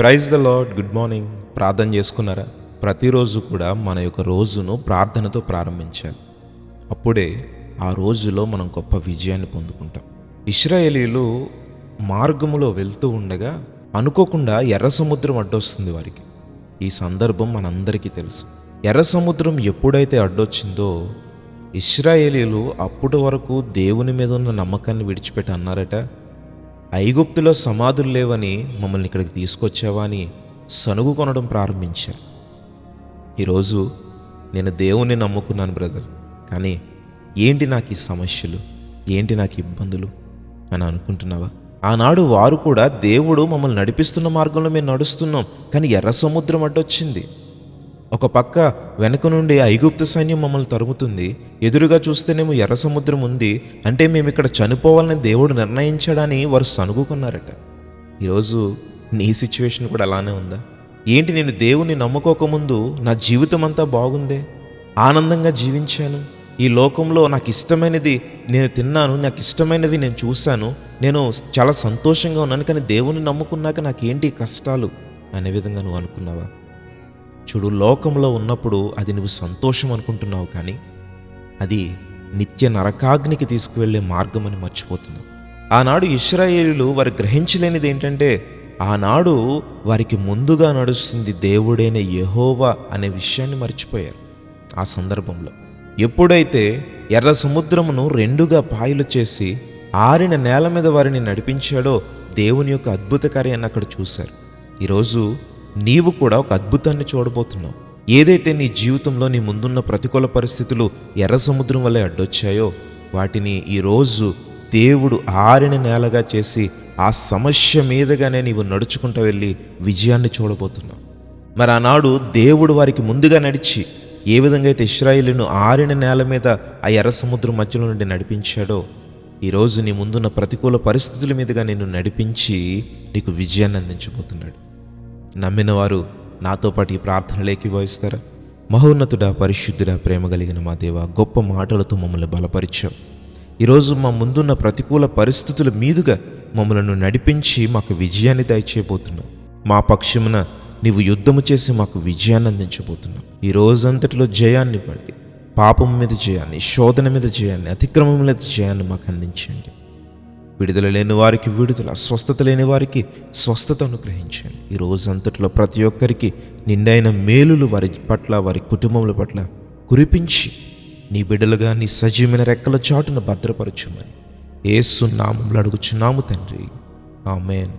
Praise the Lord good morning. ప్రార్థన చేసుకున్నారా? ప్రతిరోజు కూడా మన యొక్క రోజును ప్రార్థనతో ప్రారంభించాలి. అప్పుడే ఆ రోజులో మనం గొప్ప విజయాన్ని పొందుకుంటాం. ఇస్రాయేలీలు మార్గములో వెళ్తూ ఉండగా అనుకోకుండా ఎర్ర సముద్రం అడ్డొస్తుంది వారికి. ఈ సందర్భం మనందరికీ తెలుసు. ఎర్ర సముద్రం ఎప్పుడైతే అడ్డొచ్చిందో ఇస్రాయేలీలు అప్పటి వరకు దేవుని మీద ఉన్న నమ్మకాన్ని విడిచిపెట్టి అన్నారట ఐగుప్తులో సమాధులు లేవని మమ్మల్ని ఇక్కడికి తీసుకొచ్చావా అని సనుగు కొనడం ప్రారంభించారు. ఈరోజు నేను దేవుణ్ణి నమ్ముకున్నాను బ్రదర్ కానీ ఏంటి నాకు ఈ సమస్యలు? ఏంటి నాకు ఇబ్బందులు? అని అనుకుంటున్నావా? ఆనాడు వారు కూడా దేవుడు మమ్మల్ని నడిపిస్తున్న మార్గంలో మేము నడుస్తున్నాం కానీ ఎర్ర సముద్రం అడ్డొచ్చింది. ఒక పక్క వెనక నుండి ఐగుప్తు సైన్యం మమ్మల్ని తరుముతుంది ఎదురుగా చూస్తేనేమో ఎర్ర సముద్రం ఉంది అంటే మేము ఇక్కడ చనిపోవాలని దేవుడు నిర్ణయించాడని వారు సనుగుకున్నారట ఈరోజు నీ సిచ్యువేషన్ కూడా అలానే ఉందా? ఏంటి నేను దేవుణ్ణి నమ్ముకోకముందు నా జీవితం అంతా బాగుందే? ఆనందంగా జీవించాను? ఈ లోకంలో నాకు ఇష్టమైనది నేను తిన్నాను నాకు ఇష్టమైనవి నేను చూశాను నేను చాలా సంతోషంగా ఉన్నాను కానీ దేవుని నమ్ముకున్నాక నాకేంటి కష్టాలు? అనే విధంగా నువ్వు అనుకున్నావా? చూడు లోకంలో ఉన్నప్పుడు అది నువ్వు సంతోషం అనుకుంటున్నావు కానీ అది నిత్య నరకాగ్నికి తీసుకువెళ్ళే మార్గం అని మర్చిపోతున్నావు. ఆనాడు ఇస్రాయేలీలు వారు గ్రహించలేనిది ఏంటంటే ఆనాడు వారికి ముందుగా నడుస్తుంది దేవుడైన యహోవా అనే విషయాన్ని మర్చిపోయారు ఆ సందర్భంలో. ఎప్పుడైతే ఎర్ర సముద్రమును రెండుగా పాయలు చేసి ఆరిన నేల మీద వారిని నడిపించాడో దేవుని యొక్క అద్భుత కార్యాన్ని అక్కడ చూశారు. ఈరోజు నీవు కూడా ఒక అద్భుతాన్ని చూడబోతున్నావు. ఏదైతే నీ జీవితంలో నీ ముందున్న ప్రతికూల పరిస్థితులు ఎర్ర సముద్రం వల్లే అడ్డొచ్చాయో వాటిని ఈరోజు దేవుడు ఆరిన నేలగా చేసి ఆ సమస్య మీదగానే నీవు నడుచుకుంటూ వెళ్ళి విజయాన్ని చూడబోతున్నావు. మరి ఆనాడు దేవుడు వారికి ముందుగా నడిచి ఏ విధంగా అయితే ఇస్రాయిలును ఆరిన నేల మీద ఆ ఎర్ర సముద్రం మధ్యలో నుండి నడిపించాడో ఈరోజు నీ ముందున్న ప్రతికూల పరిస్థితుల మీదుగా నిన్ను నడిపించి నీకు విజయాన్ని అందించబోతున్నాడు. నమ్మిన వారు నాతో పాటు ఈ ప్రార్థనలేకి ఏకీభవిస్తారా మహోన్నతుడా పరిశుద్ధుడా ప్రేమ కలిగిన మా దేవ గొప్ప మాటలతో మమ్మల్ని బలపరిచాం ఈరోజు మా ముందున్న ప్రతికూల పరిస్థితుల మీదుగా మమ్మలను నడిపించి మాకు విజయాన్ని దయచేయబోతున్నావు. మా పక్షమున నీవు యుద్ధము చేసి మాకు విజయాన్ని అందించబోతున్నావు. ఈ రోజంతటిలో జయాన్ని ఇవ్వండి పాపం మీద జయాన్ని శోధన మీద జయాన్ని అతిక్రమం మీద జయాన్ని మాకు అందించండి. విడుదల లేని వారికి విడుదల స్వస్థత లేని వారికి స్వస్థత అనుగ్రహించండి. ఈ రోజంతటిలో ప్రతి ఒక్కరికి నిండైన మేలులు వారి పట్ల వారి కుటుంబముల పట్ల కురిపించి నీ బిడ్డలుగా నీ సజీవమైన రెక్కల చాటును భద్రపరచుమని ఏసు నామంలో అడుగుచున్నాము తండ్రి. ఆమెన్.